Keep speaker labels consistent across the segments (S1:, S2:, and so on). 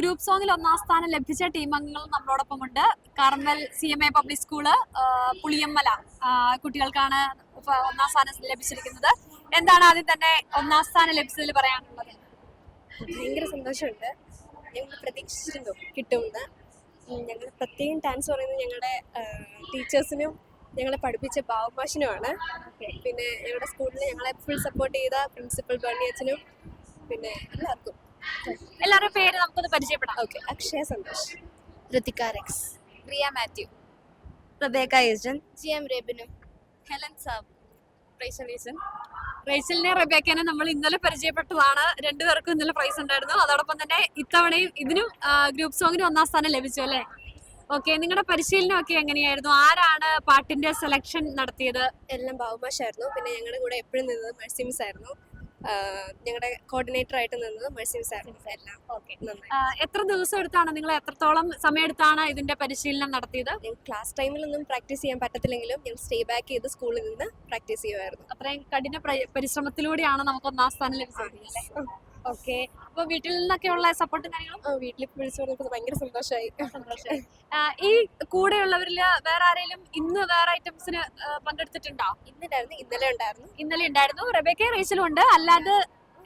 S1: Group സോങ്ങിൽ ഒന്നാം സ്ഥാനം ലഭിച്ച ടീം അംഗങ്ങൾ നമ്മളോടൊപ്പം ഉണ്ട്. Carmel C M A public school Puliyammala. കുട്ടികൾക്കാണ് ഒന്നാം സ്ഥാനം ലഭിച്ചിരിക്കുന്നത്. എന്താണ് ആദ്യം തന്നെ ഒന്നാം സ്ഥാനം ലഭിച്ചതിൽ പറയാനുള്ളത്?
S2: ഭയങ്കര സന്തോഷമുണ്ട്. ഞങ്ങൾ പ്രതീക്ഷിച്ചിരുന്നു കിട്ടുമെന്ന്. ഞങ്ങൾ പ്രത്യേകം ഡാൻസ് പറയുന്നത് ഞങ്ങളുടെ ടീച്ചേഴ്സിനും ഞങ്ങളെ പഠിപ്പിച്ച ബാബുമാഷിനുമാണ്. പിന്നെ ഞങ്ങളുടെ സ്കൂളിൽ ഞങ്ങളെ ഫുൾ സപ്പോർട്ട് ചെയ്ത പ്രിൻസിപ്പൽ ബേണി അച്ഛനും പിന്നെ എല്ലാവർക്കും.
S1: എല്ലാവരുടെ പേര് നമുക്കൊന്ന് പരിചയപ്പെടാം.
S2: ഓക്കെ അക്ഷയ സന്തോഷ്.
S3: ഋതിക റെക്സ്
S1: പ്രിയ മാത്യു.
S3: റബേക്ക ഏജൻ ജി എം റേബിനു
S1: ഹെലൻ സാബ്. റേച്ചൽ ഏജൻ റേച്ചലിനെ റബേക്കനെ നമ്മൾ ഇന്നലെ പരിചയപ്പെട്ടതാണ്. രണ്ടുപേർക്കും ഇന്നലെ പ്രൈസ് ഉണ്ടായിരുന്നു. അതോടൊപ്പം തന്നെ ഇത്തവണയും ഇതിനും ഗ്രൂപ്പ് സോങ്ങിന് ഒന്നാം സ്ഥാനം ലഭിച്ചു അല്ലേ? ഓക്കെ നിങ്ങളുടെ പരിശീലനം ഒക്കെ എങ്ങനെയായിരുന്നു? ആരാണ് പാട്ടിന്റെ സെലക്ഷൻ നടത്തിയത്?
S2: എല്ലാം ബാബുമാഷായിരുന്നു പിന്നെ ഞങ്ങളുടെ കൂടെ എപ്പോഴും നിന്നത് മെഴ്സിംസ് ആയിരുന്നു. ഞങ്ങളുടെ കോർഡിനേറ്റർ ആയിട്ട് നിന്നത് മെഴ്സി എല്ലാം
S1: എത്ര ദിവസം എടുത്താണ് നിങ്ങൾ എത്രത്തോളം സമയം എടുത്താണ് ഇതിന്റെ പരിശീലനം നടത്തിയത്?
S2: ക്ലാസ് ടൈമിൽ ടൈമിലൊന്നും പ്രാക്ടീസ് ചെയ്യാൻ പറ്റത്തില്ലെങ്കിലും ഞങ്ങൾ സ്റ്റേ ബാക്ക് ചെയ്ത് സ്കൂളിൽ നിന്ന് പ്രാക്ടീസ് ചെയ്യുമായിരുന്നു
S1: അത്രയും കഠിന പ്ര- പരിശ്രമത്തിലൂടെയാണ് നമുക്ക് ഒന്നാം സ്ഥാനം ലഭിച്ചത്. ഓക്കെ. അപ്പൊ വീട്ടിൽ നിന്നൊക്കെയുള്ള സപ്പോർട്ടും കാര്യങ്ങളും?
S2: വീട്ടിൽ വിളിച്ചു പറഞ്ഞപ്പോൾ ഭയങ്കര സന്തോഷമായി
S1: സന്തോഷമായി. ഈ കൂടെയുള്ളവരിൽ വേറെ ആരെങ്കിലും ഇന്ന് വേറെ ഐറ്റംസിന് പങ്കെടുത്തിട്ടുണ്ടോ?
S2: ഇന്നുണ്ടായിരുന്നു. ഇന്നലെ ഉണ്ടായിരുന്നു.
S1: ഇന്നലെ ഉണ്ടായിരുന്നു. റബേക്ക റേസിലും ഉണ്ട്. അല്ലാതെ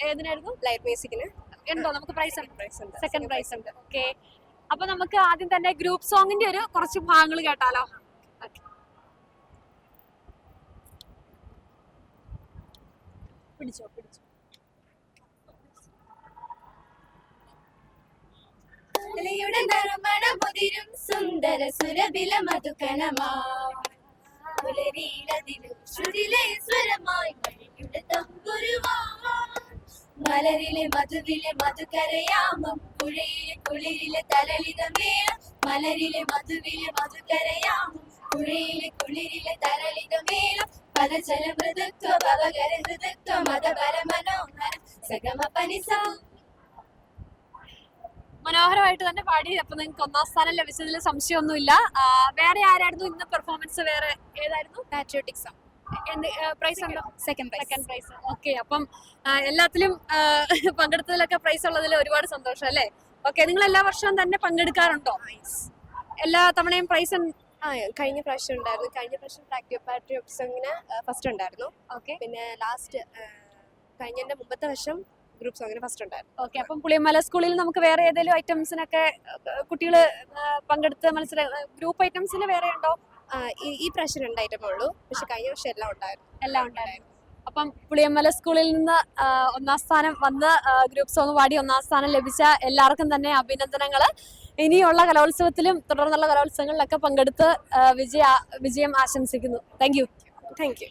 S1: ഏതിനായിരുന്നു?
S2: ലൈറ്റ് മ്യൂസിക്കിന്
S1: ഉണ്ടോ നമുക്ക് പ്രൈസ് ഉണ്ട്.
S2: പ്രൈസ് ഉണ്ട്.
S1: സെക്കൻഡ് പ്രൈസ് ഉണ്ട്. ഓക്കെ. അപ്പൊ നമുക്ക് ആദ്യം തന്നെ ഗ്രൂപ്പ് സോങ്ങിന്റെ ഒരു കുറച്ച് ഭാഗങ്ങൾ കേട്ടാലോ? പിടിച്ചോ പിടിച്ചോ.
S3: കലയുടെ നറുമണമുതിരും സുന്ദര സുരബില ശ്രുതിലെ സ്വരമായി മലരിലെ മധുവിലെ മധുകരയാമം പുഴയിലെ കുളിരിലെ തരളിത മലരിലെ മധുവിലെ മധുകരയാമം പുഴയിലെ കുളിരിലെ തരളിത മേളം പലചല മൃദത്വ ഭവകര ഹൃദത്വ മതപര മനോഹര സഗമ പനിസ.
S1: മനോഹരമായിട്ട് തന്നെ പാടി. അപ്പൊ നിങ്ങൾക്ക് ഒന്നാം സ്ഥാനം ലഭിച്ചതിൽ സംശയമൊന്നുമില്ല. വേറെ ആരായിരുന്നു ഇന്ന് പെർഫോമൻസ് വേറെ ഏതായിരുന്നു?
S2: പാട്രിയോട്ടിക് സോങ്
S1: പ്രൈസ് ഉണ്ടോ?
S2: സെക്കൻഡ്
S1: സെക്കൻഡ് പ്രൈസ് ഓക്കെ അപ്പം എല്ലാത്തിലും പങ്കെടുത്തതിലൊക്കെ പ്രൈസ് ഉള്ളതിൽ ഒരുപാട് സന്തോഷം അല്ലേ? ഓക്കെ നിങ്ങൾ എല്ലാ വർഷവും തന്നെ പങ്കെടുക്കാറുണ്ടോ? എല്ലാ തവണയും പ്രൈസ്
S2: ആ കഴിഞ്ഞ പ്രാവശ്യം ഉണ്ടായിരുന്നു. കഴിഞ്ഞ പ്രാവശ്യം പ്രാക്ടിയോ പാട്രിയോട്ടിക് സോങ്ങിന് ഫസ്റ്റ് ഉണ്ടായിരുന്നു.
S1: ഓക്കെ
S2: പിന്നെ ലാസ്റ്റ് കഴിഞ്ഞ മുമ്പത്തെ വർഷം ഗ്രൂപ്പ് അങ്ങനെ ഫസ്റ്റ് ഉണ്ടായിരുന്നു.
S1: ഓക്കെ അപ്പം പുളിയമല സ്കൂളിൽ നമുക്ക് വേറെ ഏതെങ്കിലും ഐറ്റംസിനൊക്കെ കുട്ടികൾ പങ്കെടുത്ത് മത്സര ഗ്രൂപ്പ് ഐറ്റംസിന് വേറെ ഉണ്ടോ?
S2: ഈ- പ്രാവശ്യം രണ്ട് ഐറ്റമേ ഉള്ളൂ. പക്ഷെ കഴിഞ്ഞ വർഷം എല്ലാം ഉണ്ടായിരുന്നു.
S1: എല്ലാം ഉണ്ടായിരുന്നു. അപ്പം പുളിയമ്മല സ്കൂളിൽ നിന്ന് ഒന്നാം സ്ഥാനം വന്ന് ഗ്രൂപ്പ് സോങ് പാടി ഒന്നാം സ്ഥാനം ലഭിച്ച എല്ലാവർക്കും തന്നെ അഭിനന്ദനങ്ങൾ ഇനിയുള്ള കലോത്സവത്തിലും തുടർന്നുള്ള കലോത്സവങ്ങളിലൊക്കെ പങ്കെടുത്ത് വിജയ വിജയം ആശംസിക്കുന്നു. Thank you
S2: thank you